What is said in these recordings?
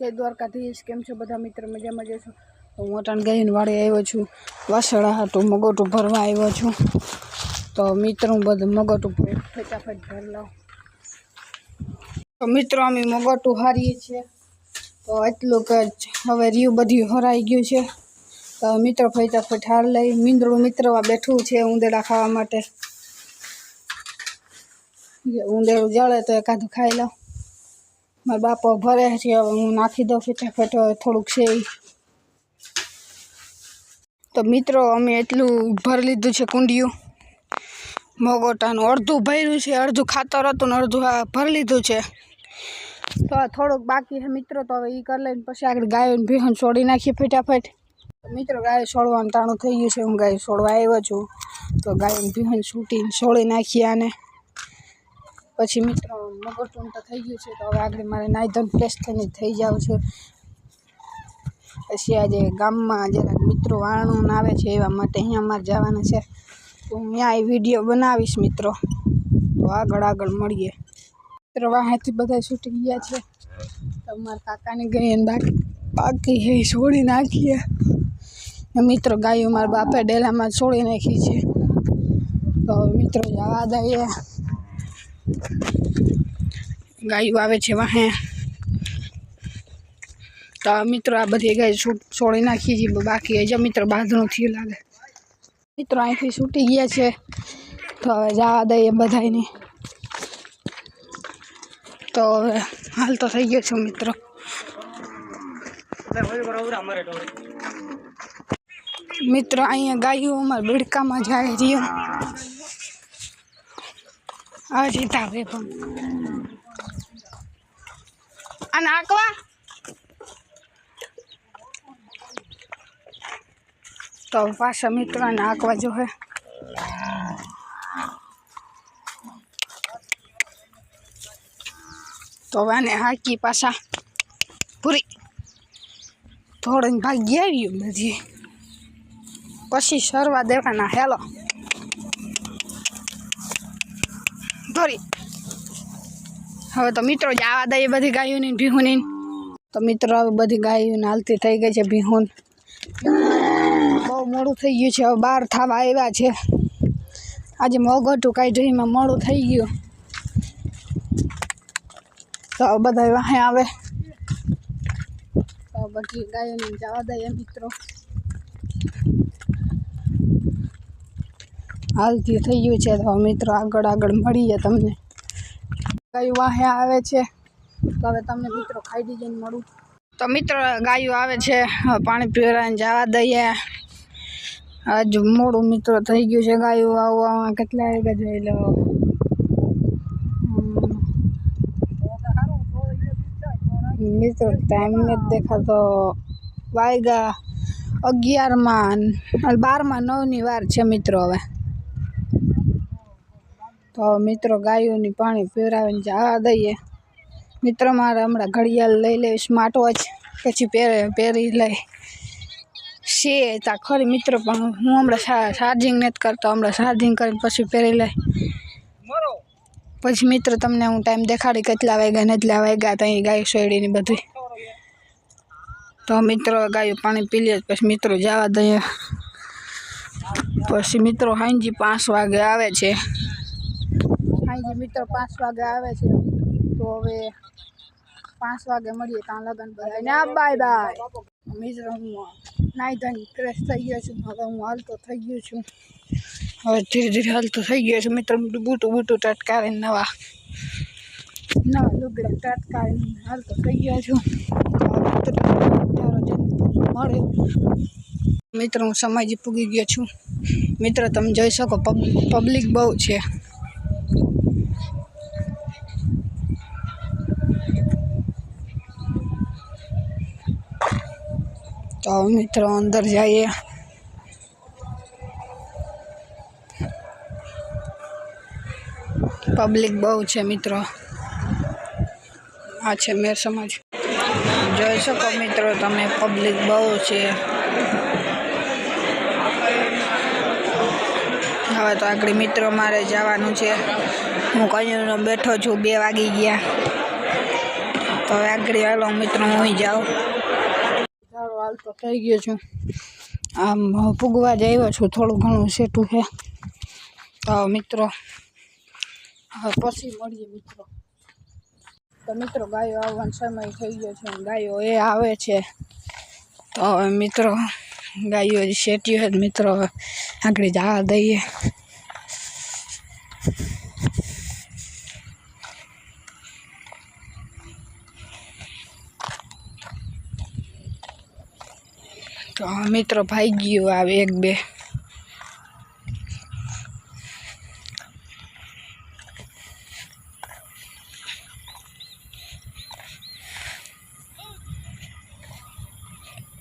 જય દ્વારકાધીશ. કેમ છો બધા મિત્ર? મજામાં જશો તો હું અટાણ ગઈને વાળે આવ્યો છું. વાસળા હાટું મગોટું ભરવા આવ્યો છું. તો મિત્ર, હું બધું મગોટું ફટાફટ ભરી લઉં. તો મિત્રો, અમે મગોટું હારીએ છીએ. તો એટલું કે હવે રીયું બધું હરાઈ ગયું છે. તો મિત્રો, ફટાફટ હાર લઈ. મીંદડું મિત્રવા બેઠું છે ઉંદેડા ખાવા માટે. ઉંદેડું જળે તો એકાદું ખાઈ લઉં. મારા બાપો ભરે છે, હવે હું નાખી દઉં ફટાફટ થોડુંક છે. તો મિત્રો, અમે એટલું ભરી લીધું છે કુંડિયું. મોગોટાનું અડધું ભર્યું છે, અડધું ખાતર હતું ને અડધું આ ભરી લીધું છે. તો થોડુંક બાકી છે મિત્રો, તો હવે એ કરી લઈને પછી આગળ ગાયો ભીહન છોડી નાખીએ ફટાફટ. મિત્રો, ગાય છોડવાનું તાણું થઈ ગયું છે, હું ગાય છોડવા આવ્યો છું. તો ગાયો ભીહન છૂટીને છોડી નાખીએ આને. પછી મિત્રો મગરટું તો થઈ ગયું છે, તો હવે આગળ મારે નાઈધન ફ્રેશ થઈને થઈ જાવ છે. પછી આજે ગામમાં જરાક મિત્રો વાણું આવે છે એવા માટે અહીંયા મારે જવાના છે. તો હું ત્યાં એ વીડિયો બનાવીશ મિત્રો. તો આગળ આગળ મળીએ. મિત્રો, વાહેથી બધા છૂટી ગયા છે. તો મારા કાકાની ગઈ અને બાકી બાકી હે, છોડી નાખીએ. મિત્રો, ગાયો મારા બાપે ડેલામાં છોડી નાખી છે. તો મિત્રો, જવા દઈએ. ગાયો આવે છે, વાહે. તો મિત્રો આ બધી ગાય છૂટ છોડી નાખી છે, બાકી હજી મિત્રો બાંધણું થયું લાગે. મિત્રો અહીંથી છૂટી ગયા છે, તો હવે જવા દઈએ બધાને તો હવે હાલ તો થઈ ગયો છું, મિત્રો. મિત્રો, અહીંયા ગાયો અમારા બેડકામાં જાય રહ્યો આ સીધા બે પણ. આ નાખવા? તો પાછા મિત્રો નાખવા જો હે. તો આને હાકી પાછા પૂરી. થોડીને ભાગી આવ્યું બધી. પછી સરવા દેવાના, હેલો. ધોરી. હવે તો મિત્રો જવા દઈએ બધી ગાયોની ભીહુની તો મિત્રો હવે બધી ગાયોને હાલતી થઈ ગઈ છે ભીહુન. બહુ મોડું થઈ ગયું છે, હવે બહાર થવા આવ્યા છે. આજે મોગટું કાઢ્યું, એમાં મોડું થઈ ગયું. તો બધા વાહે આવે. તો બધી ગાયોને જવા દઈએ મિત્રો. હાલતી થઈ ગયું છે, તો મિત્રો આગળ આગળ મળીએ તમને. ગાયું વાહે આવે છે. તો હવે તમને મિત્રો ખાઈ દીજે ને મળું. તો મિત્રો ગાયું આવે છે, પાણી પીવડાવીને જવા દઈએ. આજ મોડું મિત્રો થઈ ગયું છે ગાયું. આવવામાં કેટલા વાગ્યા જોઈ લો. મિત્રો ટાઈમ નથી દેખાતો. વાગ્યા અગિયારમાં બારમાં નવની વાર છે મિત્રો હવે. તો મિત્રો ગાયોની પાણી પીવડાવીને જવા દઈએ. મિત્રો મારે હમણાં ઘડિયાળ લઈ લઈ સ્માર્ટ વોચ પછી પહેરે, પહેરી લઈ છે તા ખરી મિત્રો, પણ હું હમણાં ચાર્જિંગ નથી કરતો, હમણાં ચાર્જિંગ કરીને પછી પહેરી લઈ પછી મિત્રો તમને હું ટાઈમ દેખાડી કેટલા વાગ્યા ને એટલા વાગ્યા ત્યાં ગાય શેરડીની બધી તો મિત્રો ગાયો પાણી પી લે, પછી મિત્રો જવા દઈએ. પછી મિત્રો હાંજી પાંચ વાગે આવે છે. મિત્રો પાંચ વાગે આવે છે. તો હવે પાંચ વાગે મળીએ ત્યાં લગન બધા ને બાય બાય. મિત્ર હું નાઈ ધોઈને ફ્રેશ થઈ ગયો છું. હવે હું હાલતો થઈ ગયો છું. હવે ધીરે ધીરે હાલતો થઈ ગયો છું. મિત્ર બૂટું બૂટું ટટકારીને નવા. નવા લુગડા ટટકારીને હાલતો થઈ ગયો છું. મળે મિત્ર હું સમાજી પૂગી ગયો છું. મિત્ર, તમે જોઈ શકો પબ્લિક બહુ છે. તો મિત્રો, અંદર જઈએ. પબ્લિક બહુ છે મિત્રો. આ છે મેર સમાજ. જોઈ શકો મિત્રો તમે પબ્લિક બહુ છે. હવે તો આગળ મિત્રો મારે જવાનું છે. હું કયું બેઠો છું, બે વાગી ગયા. તો હવે આગળ હાલો મિત્રો, હું જાઉં. હાલ તો થઈ ગયો છું. આમ પૂગવા જ આવ્યો છું, થોડું ઘણું સેટું છે. તો મિત્રો, હવે પછી મળીએ મિત્રો. તો મિત્રો, ગાયો આવવાનો સમય થઈ ગયો છે ગાયો એ આવે છે. તો મિત્રો, ગાયો શેટ્યું છે મિત્રો આગળ જવા દઈએ. તો મિત્રો ભાઈ ગયું આવે એક બે.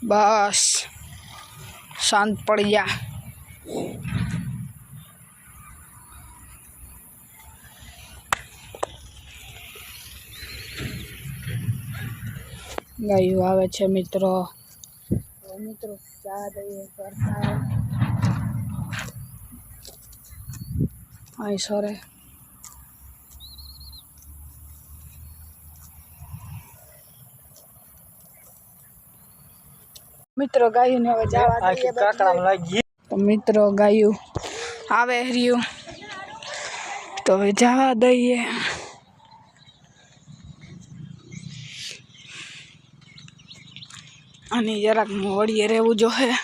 બસ. શાંત પડી જા. ગાયું આવે છે મિત્રો. તો મિત્રો ચા દઈએ કરતા અહીં સરે મિત્રો ગાયું હવે જવા દઈએ બધે. તો મિત્રો ગાયું આવે રહ્યું તો હવે જવા દઈએ અને જરાક વળીએ રહેવું જોઈએ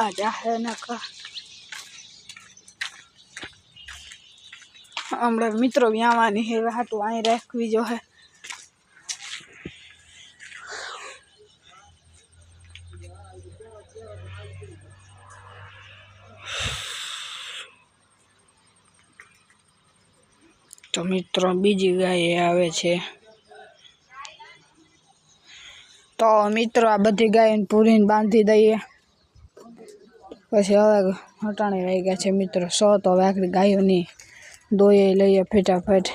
આ જાહે નકા. હમણાં મિત્રો વ્યાવાની હે, હાટું અહીં રાખવી જોઈએ તો મિત્રો બીજી ગાય આવે છે. તો મિત્રો આ બધી ગાયને પૂરીને બાંધી દઈએ. પછી હવે હટાણી રહી ગયા છે મિત્રો. સો તો હવે આખરી ગાયોની દોઈએ લઈએ ફેટાફેટ.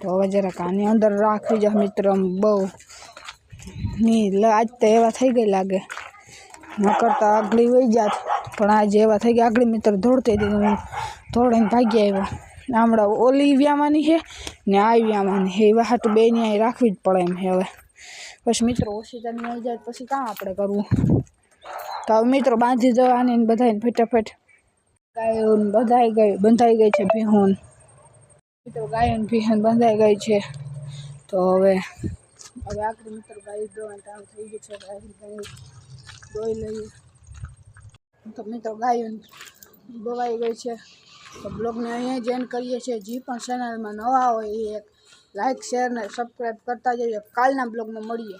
તો હવે જરાક આની અંદર રાખવી જાય મિત્રો બહુ. ની આજ તો એવા થઈ ગઈ લાગે. ન કરતા આગળી વહી જાત. પણ આજે એવા થઈ ગયા. આગળી મિત્ર દોડતી હતી હું દોડીને ભાગી આવ્યો. આમળા ઓલી વ્યાવાની છે. ને આવ્યામાં ને એ એવા હાટું બે અહીં રાખવી જ પડે એમ હવે. પછી મિત્રો ઓછી નહીં જાય પછી કાં આપણે કરવું? તો હવે મિત્રો બાંધી જવાની ને બધાને ફટાફટ. ગાયો ને બંધાઈ ગઈ બંધાઈ ગઈ છે ભીહુન. મિત્રો ગાયો ને ભીહુન બંધાઈ ગઈ છે. તો હવે હવે આખરી મિત્રો ગાય દોવાનું કામ થઈ ગયું છે ગાય દોઈ લઈએ. તો મિત્રો ગાયો દોવાઈ ગઈ છે. તો બ્લોગને અહીંયા જ કરીએ છીએ. જે પણ ચેનલમાં નવા હોય એ એક લાઇક શેર ને સબસ્ક્રાઈબ કરતા જઈએ કાલના બ્લોગમાં મળીએ.